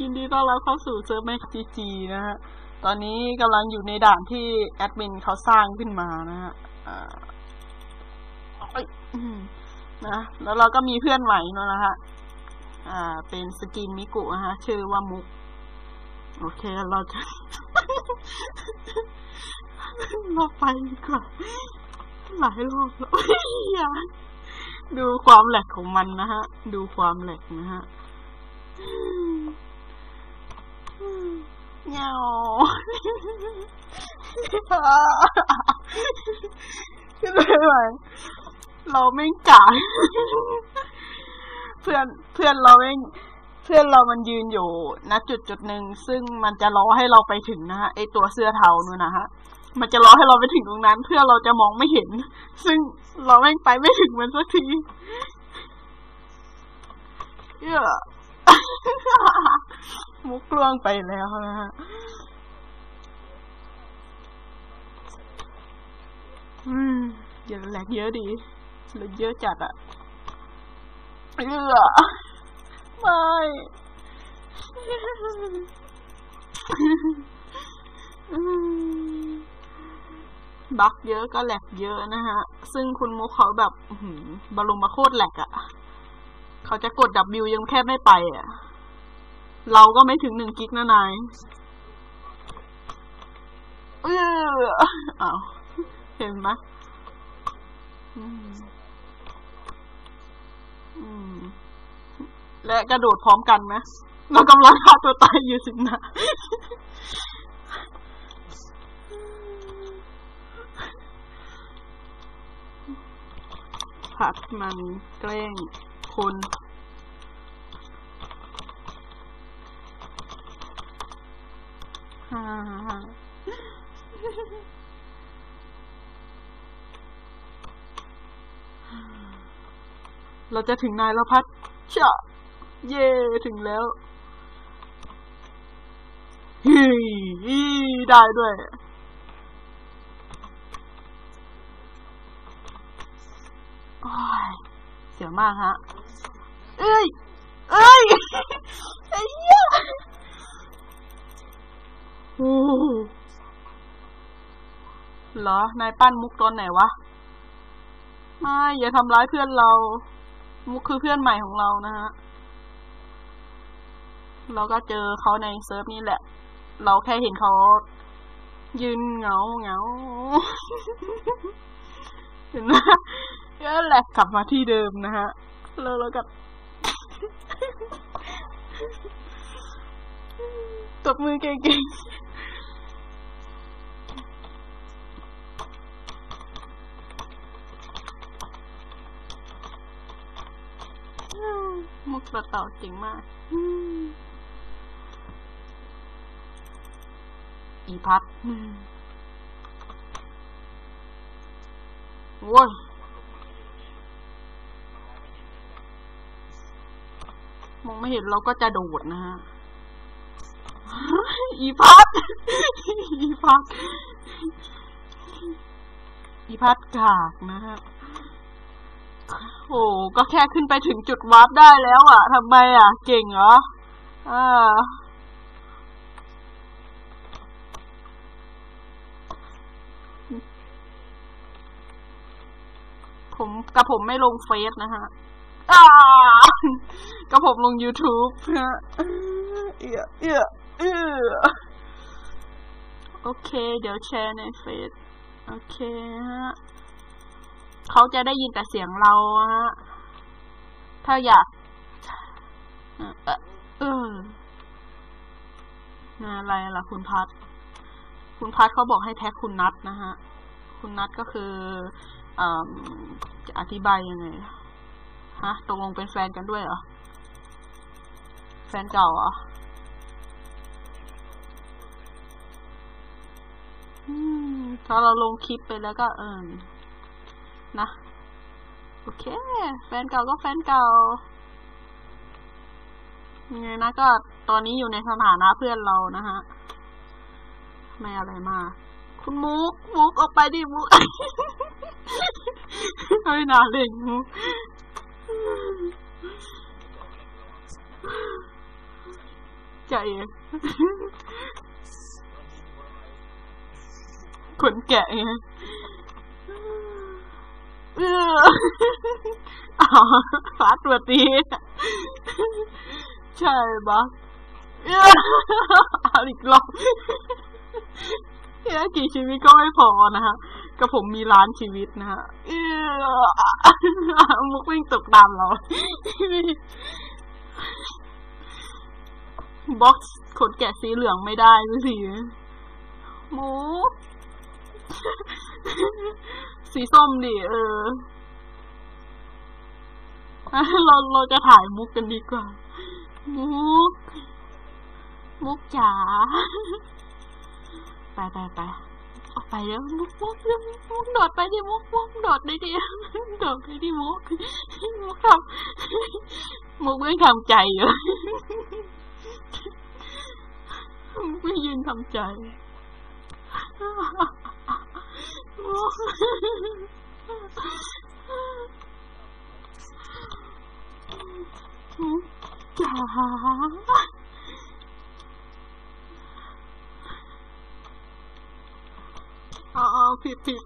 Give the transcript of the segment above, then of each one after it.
ยินดีต้อนรับเข้าสู่เซิร์ฟแม็กจีจีนะฮะ ตอนนี้กำลังอยู่ในด่านที่แอดมินเขาสร้างขึ้นมานะฮะนะ แล้วเราก็มีเพื่อนใหม่นะฮะ อ่า เป็นสกินมิกุนะฮะ ชื่อว่ามุก โอเค เราจะ เราไปดีกว่าหลายรอบแล้วดูความแหลกของมันนะฮะ ดูความแหลกนะฮะ เงาขึ้นไปไหมเราไม่กาเพื่อนเพื่อนเราเองเพื่อนเรามันยืนอยู่ณจุดจุดหนึ่งซึ่งมันจะรอให้เราไปถึงนะฮะไอตัวเสื้อเทานู่นนะฮะมันจะรอให้เราไปถึงตรงนั้น เพื่อเราจะมองไม่เห็น ซึ่งเราแม่งไปไม่ถึงมันสักทีเหี้ย มุกล่วงไปแล้วนะฮะอืมอย่าแหลกเยอะดีแหลกเยอะจัดอะเยออไม่บักเยอะก็แหลกเยอะนะฮะ ซึ่งคุณมุกเขาแบบอื้อหือบารุมาโคตรแหลกอะ เขาจะกด W ยังแค่ไม่ไปอะ เราก็ไม่ถึงหนึ่งกิกนะนาย เอออ้าวเห็นไหมอืมอืมและกระโดดพร้อมกันไหมเรากำลังฆ่าตัวตายอยู่สินะผัดมันแกล้ง คนฮ่าฮ่าเราจะถึงนายแล้วพัดเชะเย่ถึงแล้วเฮ้ยได้ด้วยโอ้ยเสียวมากฮะ เอ้ยเอ้ยไอ้เหี้ยเหรอ นายปั้นมุกตอนไหนวะ ไม่ อย่าทำร้ายเพื่อนเรา มุกคือเพื่อนใหม่ของเรานะฮะ เราก็เจอเขาในเซิร์ฟนี้แหละ เราแค่เห็นเขายืนเหงาเหงาเห็นไหมก็แหลกกลับมาที่เดิมนะฮะ แล้วเราก็ ตบมือเก่งๆมุกระเต่าเจ๋งมากอีพัดโว้ย มองไม่เห็นเราก็จะโดดนะฮะ อีพัดอีพัดอีพัดกากนะฮะ โอ้ก็แค่ขึ้นไปถึงจุดวาร์ปได้แล้วอะทำไมอะ เก่งเหรออ่าผมกับผมไม่ลงเฟซนะฮะอ่า ก็ผมลง YouTube ฮะเอียเอียเอียโอเค เดี๋ยวแชร์ในเฟซโอเคฮะเขาจะได้ยินแต่เสียงเราฮะถ้าอยากเออเอออะไรล่ะคุณพัดคุณพัดเขาบอกให้แท็กคุณนัทนะฮะ คุณนัทก็คืออจะอธิบายยังไง ฮะตกลงเป็นแฟนกันด้วยเหรอ แฟนเก่าเหรออืมถ้าเราลงคลิปไปแล้วก็เออนะ โอเค แฟนเก่าก็แฟนเก่ายังไงนะก็ตอนนี้อยู่ในสถานะเพื่อนเรานะฮะ ไม่อะไรมากคุณมุก มุกออกไปดิมุก ไม่น่าเล่นมุก ใจคนแก่ไงเอออ๋อฟาดตัวตีใช่ปะเออเอาอีกรอบ เนี่กี่ชีวิตก็ไม่พอนะฮะกับผมมีล้านชีวิตนะฮะเออมุกวิ่งตกตามเราบ็อกซ์ขนแกะสีเหลืองไม่ได้ดูสิหมูสีส้มดิ เออ เราเราจะถ่ายมุกกันดีกว่า มุก มุกจ๋า ไปไปไปออกไปแล้วมุกมุกมุกโดดไปดิมุกมุกโดดได้ดิโดดไปดิมุกมุกทำมุกไม่ทำใจอยู่มุกไม่ยืนทำใจมุกมุกจ๋า อ๋อ ผิดผิด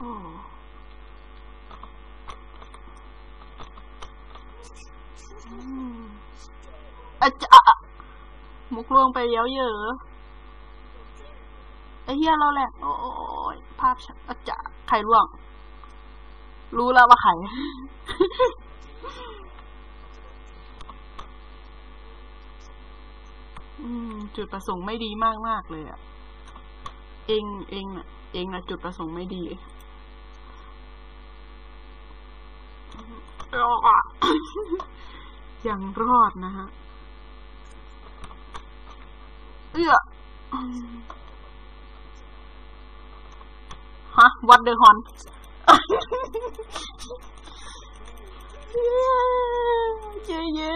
อ้อืมอะจะอะอะมุกลวงไปเยอะเยอะไอ้เฮียเราแหละ โอ้ยภาพ รร่วง รู้แล้วว่าใครอืมจุดประสงค์ไม่ดีมากมากๆเลยอะเองเองน่ะเองน่ะจุดประสงค์ไม่ดีรอดอะยังรอดนะฮะ เอื้ออืม ฮะ วัดเดอร์ฮอนเย่เย่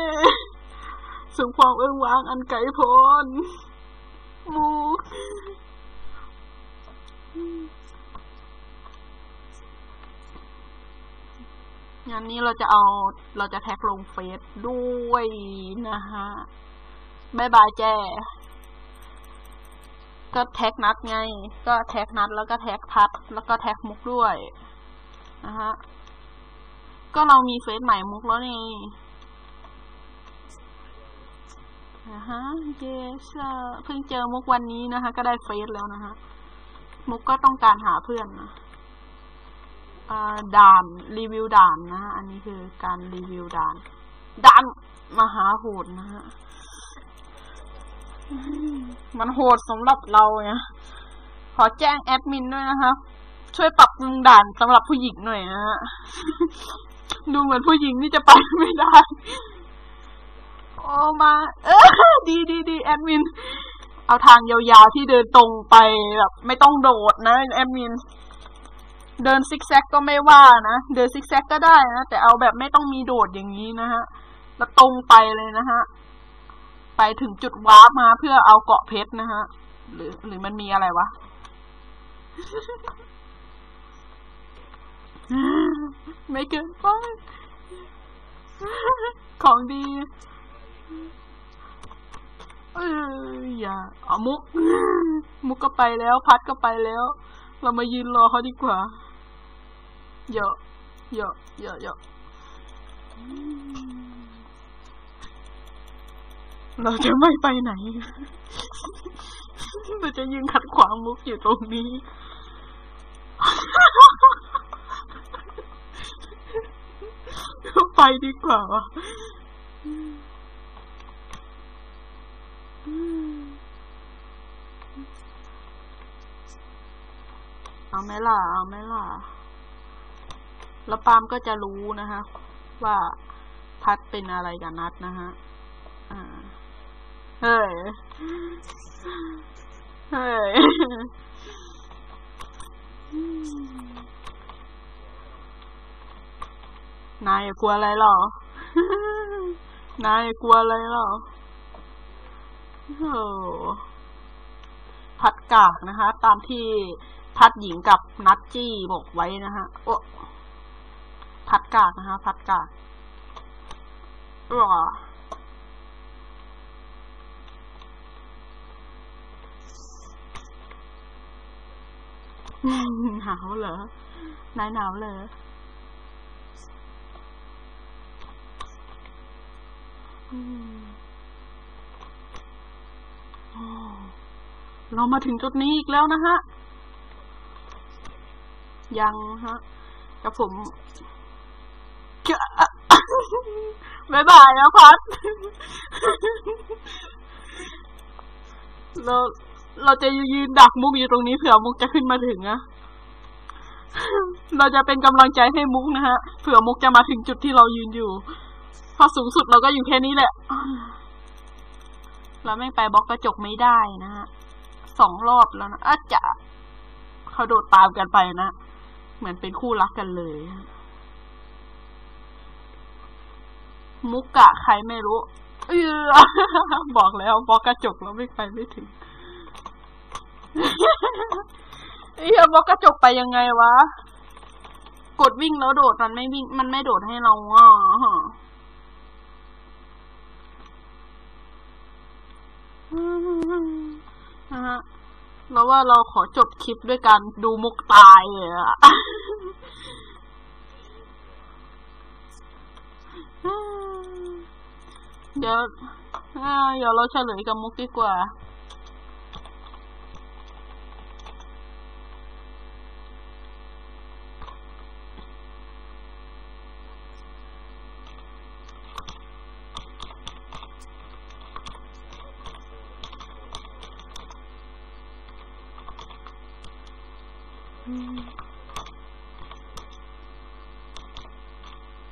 สุขความเอื้องว้างอันไกลโพ้นมูงานนี้เราจะเอาเราจะแท็กลงเฟซด้วยนะฮะบายบายแจ้ ก็แท็กนัดไง ก็แท็กนัดแล้วก็แท็กพัดแล้วก็แท็กมุกด้วยนะฮะ ก็เรามีเฟซใหม่มุกแล้วนี่นะฮะเอ่อเพิ่งเจอมุกวันนี้นะคะ ก็ได้เฟซแล้วนะฮะ มุกก็ต้องการหาเพื่อนนะด่านรีวิวด่านนะฮะ อันนี้คือการรีวิวด่าน ด่านมหาโหดนะฮะ มันโหดสำหรับเราไงขอแจ้งแอดมินด้วยนะคะช่วยปรับปรุงด่านสำหรับผู้หญิงหน่อยนะฮะดูเหมือนผู้หญิงนี่จะไปไม่ได้ โอ้มา เออดีดีดีแอดมิน เอาทางยาวๆที่เดินตรงไปแบบไม่ต้องโดดนะแอดมิน เดินซิกแซกก็ไม่ว่านะ เดินซิกแซกก็ได้นะ แต่เอาแบบไม่ต้องมีโดดอย่างนี้นะฮะ แล้วตรงไปเลยนะฮะ ไปถึงจุดวาร์ปมาเพื่อเอาเกาะเพชรนะฮะ หรือหรือมันมีอะไรวะ ไม่เกินไป ของดี เอออย่าเอามุก มุกก็ไปแล้ว พัดก็ไปแล้ว เรามายืนรอเขาดีกว่าเยอะเยอะเยอะเยอะ เราจะไม่ไปไหน เราจะยืนขัดขวางมุกอยู่ตรงนี้ ไปดีกว่าวะเอาไหมล่ะ เอาไหมล่ะ แล้วปามก็จะรู้นะฮะ ว่าพัดเป็นอะไรกับนัดนะฮะ อ่า เฮ้ยเฮ้ยนายกลัวอะไรหรอ นายกลัวอะไรหรอโอ้พัดกากนะคะ ตามที่พัดหญิงกับนัดจี้บอกไว้นะฮะ โอ้พัดกากนะคะ พัดกากว้ หนาวเหรอนายหนาวเลยอืมโอ้เรามาถึงจุดนี้อีกแล้วนะฮะ ยังฮะกับผมบายบายนะพัดเรา เราจะยืนดักมุกอยู่ตรงนี้เผื่อมุกจะขึ้นมาถึงนะเราจะเป็นกำลังใจให้มุกนะฮะ เผื่อมุกจะมาถึงจุดที่เรายืนอยู่ พอสูงสุดเราก็อยู่แค่นี้แหละ เราไม่ไปบล็อกกระจกไม่ได้นะฮะสองรอบแล้วนะอาจะเขาโดดตามกันไปนะ เหมือนเป็นคู่รักกันเลย มุกกะใครไม่รู้ เออบอกแล้วบล็อกกระจกเราไม่ไปไม่ถึง เฮียบล็อกกระจกไปยังไงวะ กดวิ่งแล้วโดดมันไม่วิ่ง มันไม่โดดให้เราอะนะฮะแล้วว่าเราขอจบคลิปด้วยการดูมุกตายเลยอะเดี๋ยวเดี๋ยวเราเฉลยกับมุกดีกว่า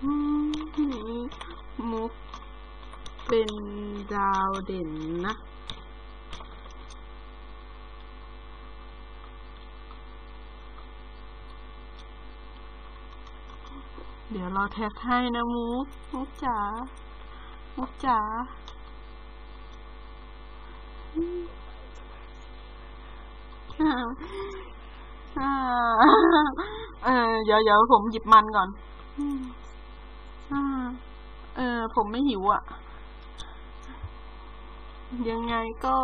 มุกเป็นดาวเด่นนะ เดี๋ยวเราแท็กให้นะมุก มุกจ๋า มุกจ๋าเออเดี๋ยวเดี๋ยวผมหยิบมันก่อนอ เออ ผมไม่หิวอะ ยังไงก็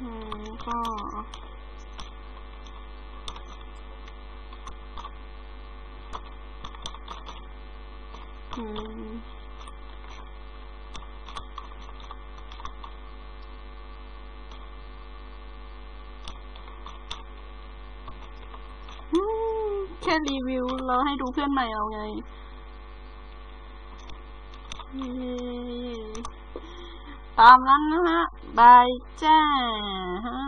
อืมก็ อืมแค่รีวิวเราให้ดูเพื่อนใหม่เอาไง ตามนั้นนะฮะบายจ้าฮะ